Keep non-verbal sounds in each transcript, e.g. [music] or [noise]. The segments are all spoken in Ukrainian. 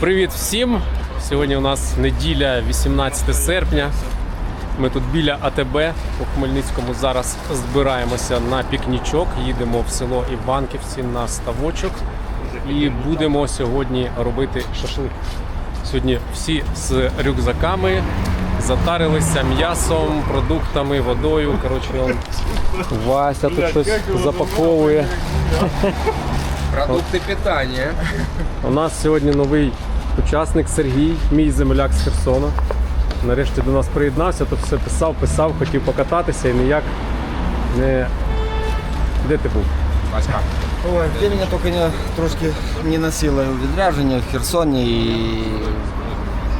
Привіт всім! Сьогодні у нас неділя, 18 серпня. Ми тут біля АТБ у Хмельницькому зараз збираємося на пікнічок. Їдемо в село Іванківці на ставочок і будемо сьогодні робити шашлик. Сьогодні всі з рюкзаками затарилися м'ясом, продуктами, водою. Коротше, Вася тут щось запаковує. Продукты питания. У нас сьогодні новий учасник Сергій, мій земляк з Херсона. Нарешті до нас приєднався, тут все писав, писав, хотів покататися і ніяк не. Де ти був? Васька. Ой, де мене тільки не, трошки не носило у відрядження в Херсоні і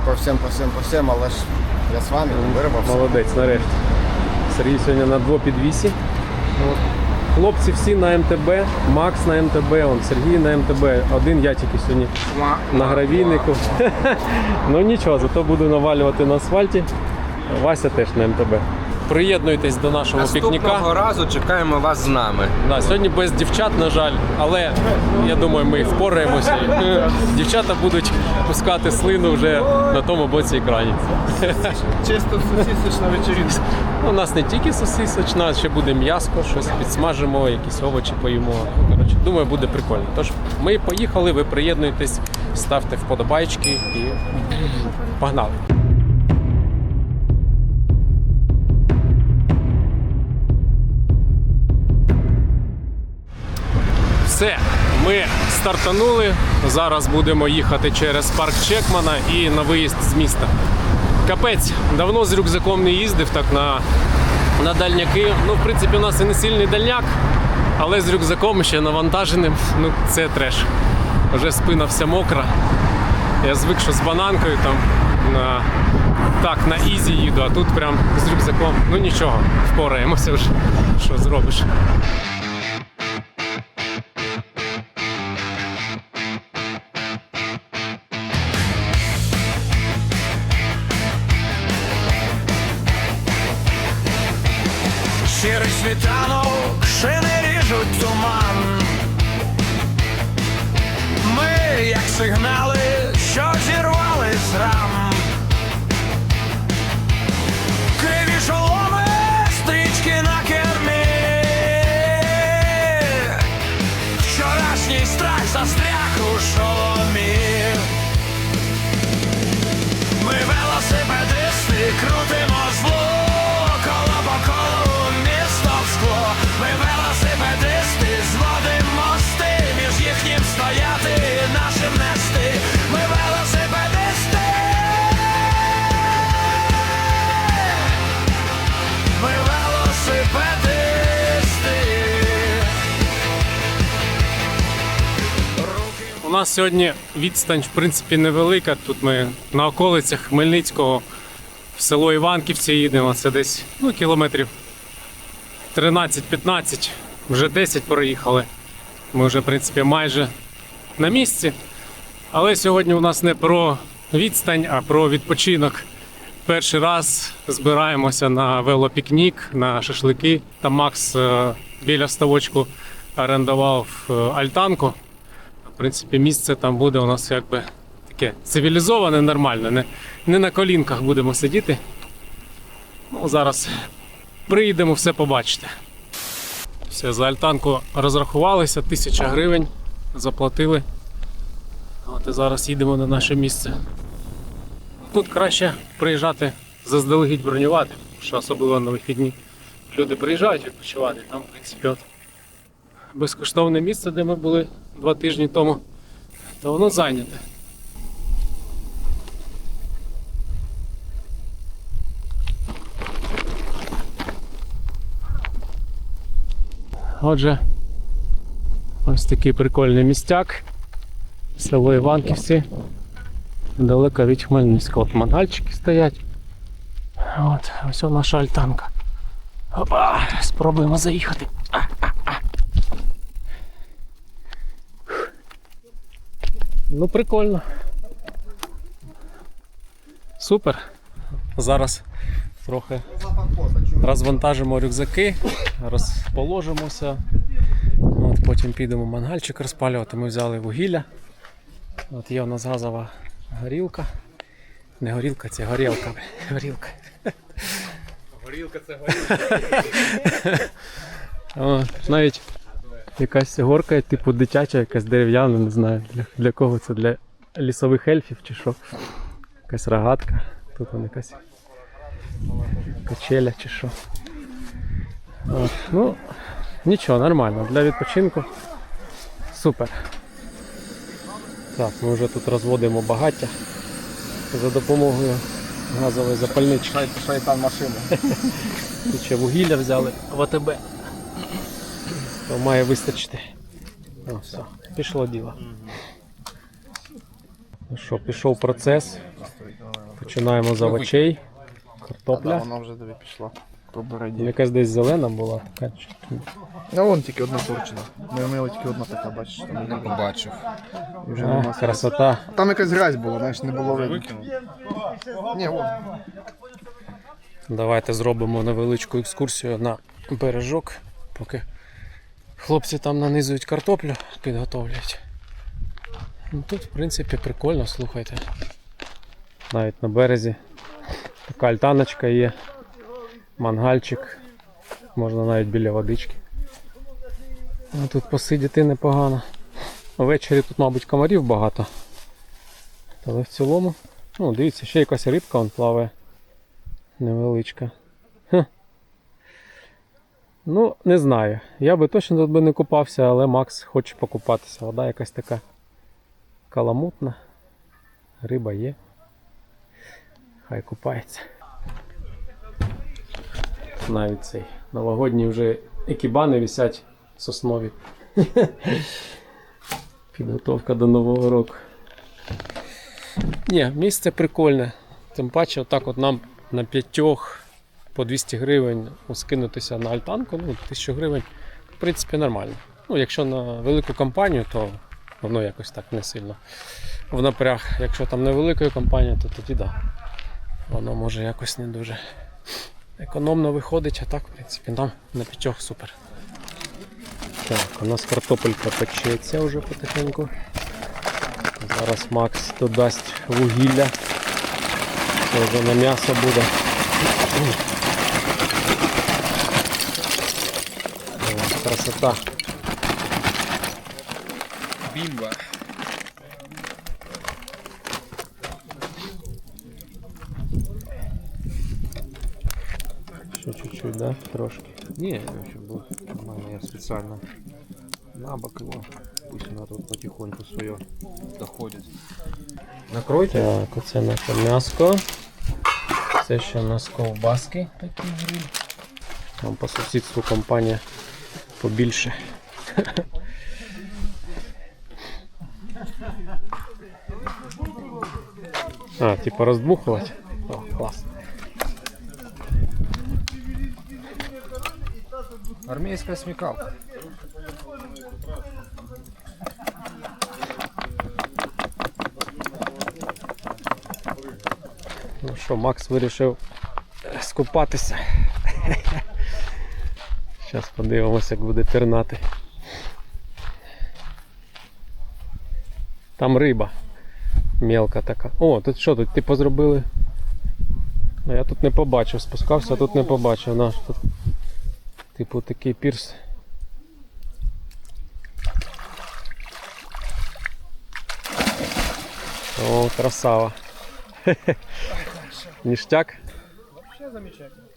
по всім, по всім, по всім, але ж я з вами вирвався. Молодець, нарешті. Сергій сьогодні на двопідвісі. От. Хлопці всі на МТБ, Макс на МТБ, он, Сергій на МТБ. Один я тільки сьогодні на гравійнику. [laughs] ну нічого, зато буду навалювати на асфальті. Вася теж на МТБ. Приєднуйтесь до нашого пікніка. Наступного разу чекаємо вас з нами. Да, сьогодні без дівчат, на жаль, але я думаю, ми впораємося. [laughs] Дівчата будуть пускати слину вже на тому боці екрані. Чисто сосисочна вечеринка. [laughs] У нас не тільки сосисочна, ще буде м'яско, щось підсмажимо, якісь овочі поїмо. Ну, Коротше, думаю, буде прикольно. Тож ми поїхали, ви приєднуйтесь, ставте вподобайки і погнали. Все, ми стартанули. Зараз будемо їхати через парк Чекмана і на виїзд з міста. Капець, давно з рюкзаком не їздив так на, на дальняки. Ну, в принципі, у нас і не сильний дальняк, але з рюкзаком ще навантаженим. Ну, це треш. Вже спина вся мокра. Я звик, що з бананкою там на, так, на ізі їду, а тут прям з рюкзаком. Ну нічого, впораємося вже. Що зробиш? Ми, як сигнали, нас сьогодні відстань, в принципі, невелика. Тут ми на околицях Хмельницького в село Іванківці їдемо. Це десь ну, кілометрів 13-15, вже 10 проїхали. Ми вже, в принципі, майже на місці. Але сьогодні у нас не про відстань, а про відпочинок. Перший раз збираємося на велопікнік, на шашлики. Там Макс е, біля ставочку орендував е, альтанку. В принципі, місце там буде у нас якби таке цивілізоване, нормальне. Не, не на колінках будемо сидіти. Ну, зараз приїдемо, все побачите. Все, за альтанку розрахувалися, тисяча гривень заплатили. От і зараз їдемо на наше місце. Тут краще приїжджати заздалегідь бронювати, що особливо на вихідні. Люди приїжджають відпочивати. Там, в принципі, от безкоштовне місце, де ми були два тижні тому, то воно зайняте. Отже, ось такий прикольний містяк. Село Іванківці. Далеко від Хмельницького. От мангальчики стоять. От, ось наша альтанка. Опа, спробуємо заїхати. Ну, прикольно. Супер. Зараз трохи розвантажимо рюкзаки, розположимося. От потім підемо мангальчик розпалювати. Ми взяли вугілля. От є у нас газова Горілка. Не горілка, це горілка. Горілка. Горілка це горілка. Навіть якась горка, типу дитяча, якась дерев'яна, не знаю для, для кого це, для лісових ельфів чи що. Якась рогатка. Тут вон якась качеля чи що. От. Ну, нічого, нормально. Для відпочинку. Супер. Так, ми вже тут розводимо багаття за допомогою газової запальнички. Шай- Шайтан машини. Тут ще вугілля взяли в АТБ. То має вистачити. О, все, пішло діло. Ну що, пішов процес. Починаємо з овочей. Картопля. Вона вже тобі пішла. Якась десь зелена була, така чи- Ну вон тільки одна турчина. Ми вмили тільки одна така, бачиш. Там, її Побачив. і вже А, красота. Там якась грязь була, знаєш, не було видно. Ні, вон. Давайте зробимо невеличку екскурсію на бережок, поки хлопці там нанизують картоплю, підготовлюють. Ну, тут, в принципі, прикольно, слухайте. Навіть на березі така альтаночка є, мангальчик, можна навіть біля водички. Ну, тут посидіти непогано. Ввечері тут, мабуть, комарів багато. Але в цілому, ну, дивіться, ще якась рибка вон плаває. Невеличка. Ну, не знаю. Я би точно тут би не купався, але Макс хоче покупатися. Вода якась така каламутна. Риба є. Хай купається. Навіть цей новогодні вже екібани висять соснові. [laughs] Підготовка до Нового року. Ні, місце прикольне. Тим паче, отак от нам на п'ятьох по 200 гривень скинутися на альтанку, ну, 1000 гривень, в принципі, нормально. Ну, якщо на велику компанію, то воно якось так не сильно в напряг. Якщо там невеликою компанією, то тоді да. Воно може якось не дуже економно виходить, а так, в принципі, нам на п'ятьох супер. Так, у нас картопелька печеться вже потихеньку. Зараз Макс додасть вугілля. Це вже на м'ясо буде. красота. Бімба. Ще чуть-чуть, да? Трошки. Не, вообще был нормально, я специально на бок его, пусть она тут потихоньку свое доходит. Накройте. Так, оце наше м'яско. Це ще у нас ковбаски такі гриль. Там по сусідству компанія побільше. А, типа роздмухувати? О, клас. Армійська смікалка. Ну що, Макс вирішив скупатися. Зараз подивимося, як буде пірнати. Там риба. Мелка така. О, тут що, тут типу зробили? Я тут не побачив, спускався, а тут не побачив. Наш тут. Типу такий пірс. О, красава. [laughs] Ништяк. Ще замечательно.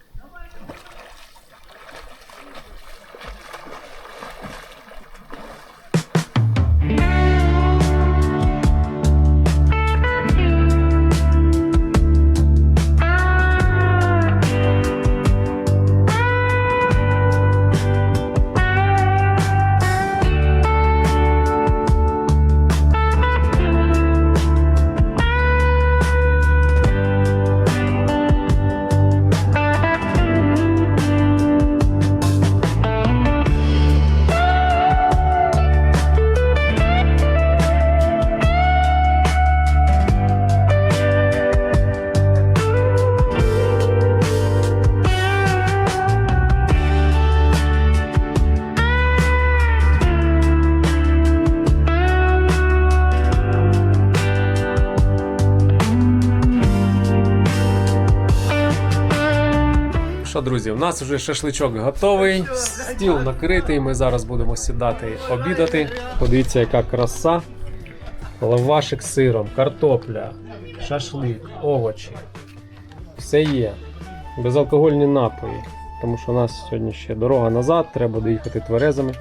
Друзі, у нас вже шашличок готовий, стіл накритий. Ми зараз будемо сідати обідати. Подивіться, яка краса. Лавашик з сиром, картопля, шашлик, овочі. Все є. Безалкогольні напої. Тому що у нас сьогодні ще дорога назад, треба доїхати тверезими.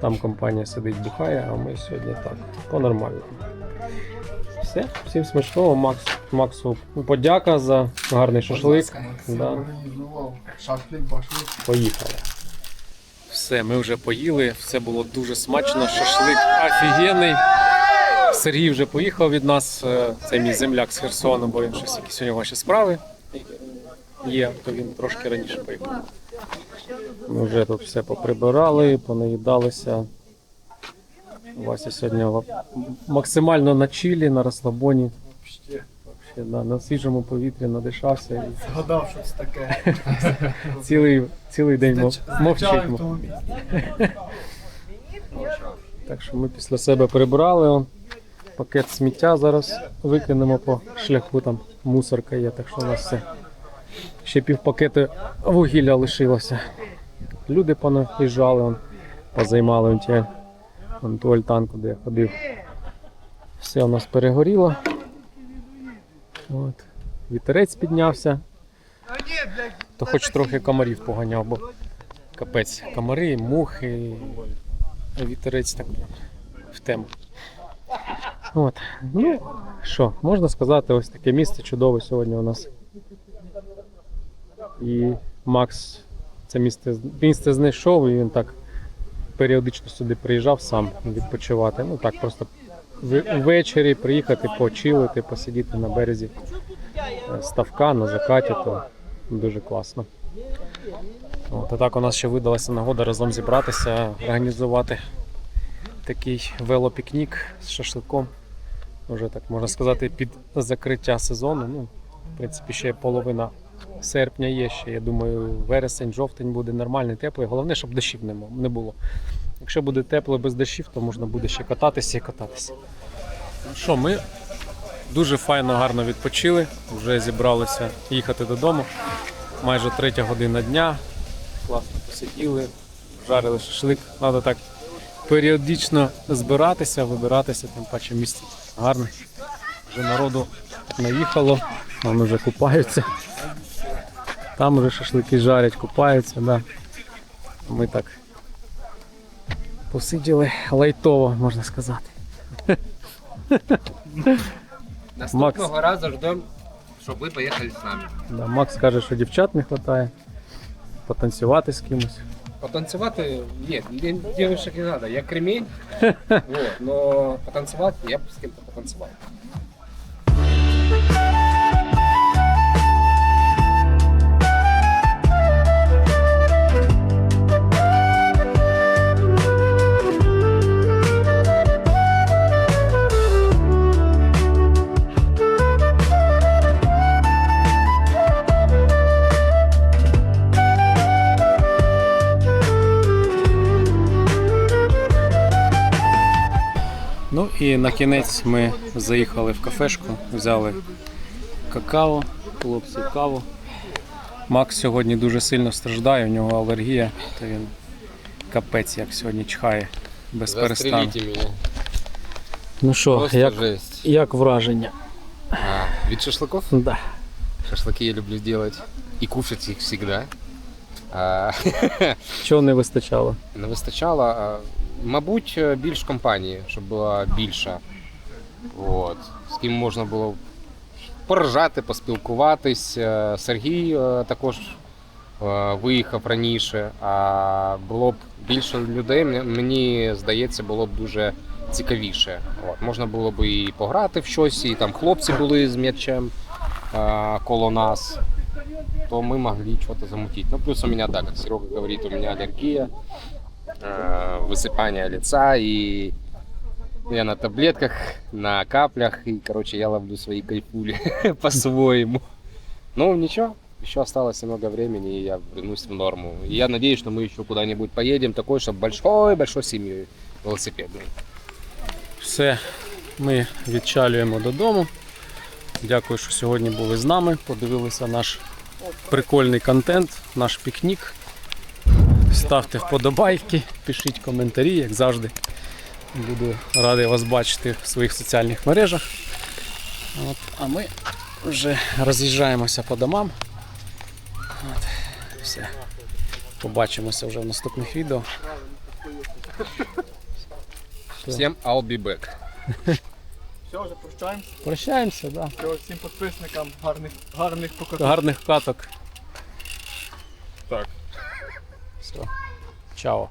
Там компанія сидить, бухає, а ми сьогодні так, по-нормальному. Все, всім смачного, Макс, Максу подяка за гарний шашлик. Да. Шашлик, башлик. Поїхали. Все, ми вже поїли, все було дуже смачно, шашлик офігенний. Сергій вже поїхав від нас, е, це мій земляк з Херсону, бо він щось якісь у нього ще справи є, то він трошки раніше поїхав. Ми вже тут все поприбирали, понаїдалися. Вася сьогодні максимально на чилі, на розслабоні. Да, на свіжому повітрі надишався. І Згадав щось таке. [laughs] цілий, цілий день мов, мовчить. Так що ми після себе прибрали. Он. Пакет сміття зараз викинемо по шляху, там мусорка є, так що у нас все. Ще пів пакети вугілля лишилося. Люди понаїжджали, он, позаймали он ті, он ту альтанку, де я ходив. Все у нас перегоріло. От. Вітерець піднявся. То хоч трохи комарів поганяв, бо капець. Комари, мухи, вітерець так в тему. От. Ну, що, можна сказати, ось таке місце чудове сьогодні у нас. І Макс це місце, місце знайшов, і він так періодично сюди приїжджав сам відпочивати. Ну так, просто ввечері приїхати, почилити, посидіти на березі е, ставка на закаті, то дуже класно. От, а так у нас ще видалася нагода разом зібратися, організувати такий велопікнік з шашликом. Вже так можна сказати, під закриття сезону. Ну, в принципі, ще половина серпня є ще. Я думаю, вересень, жовтень буде нормальний, теплий. Головне, щоб дощів не було. Якщо буде тепло без дощів, то можна буде ще кататися і кататися. Ну що, ми дуже файно, гарно відпочили. Вже зібралися їхати додому. Майже третя година дня. Класно посиділи, жарили шашлик. Треба так періодично збиратися, вибиратися, тим паче місце гарне. Вже народу наїхало, там вже купаються. Там вже шашлики жарять, купаються, да. Ми так посиділи лайтово, можна сказати. Наступного разу ждем, щоб ви поїхали з нами. Да, Макс каже, що дівчат не вистачає. Потанцювати з кимось. Потанцювати, ні, дівчинок не треба, я кремінь, [laughs] но потанцювати, я б з ким-то потанцював. Ну і на кінець ми заїхали в кафешку, взяли какао, хлопці каву. Макс сьогодні дуже сильно страждає, у нього алергія, то він капець як сьогодні чхає без перестану. Ну що, як, жесть. як враження? А, вид шашлыков? Да. Шашлыки я люблю делать. И кушать их всегда. А, Чого не вистачало? не вистачало, а, мабуть, більш компанії, щоб була більша. От. З ким можна було поржати, поспілкуватись. Е, Сергій е, також е, виїхав раніше, а було б більше людей, мені- здається, було б дуже цікавіше. От. Можна було б і пограти в щось, і там хлопці були з м'ячем е, коло нас. То мы могли что-то замутить. Ну, плюс у меня, да, как Серега говорит, у меня аллергия, э, высыпание лица, и я на таблетках, на каплях, и, короче, я ловлю свои кайфули [laughs] по-своему. Ну, ничего, еще осталось немного времени, и я вернусь в норму. И я надеюсь, что мы еще куда-нибудь поедем, такой, чтобы большой-большой семьей велосипедной. Все, ми відчалюємо додому. Дякую, що сьогодні були з нами. Подивилися наш прикольний контент, наш пікнік. Ставте вподобайки, пишіть коментарі, як завжди. Буду радий вас бачити в своїх соціальних мережах. От, а ми вже роз'їжджаємося по домам. От, все. Побачимося вже в наступних відео. Всім I'll be back. Все, вже прощаємося. Прощаємося, да. Все, всім підписникам гарних, гарних покатів. гарних каток. Так. Все. Чао.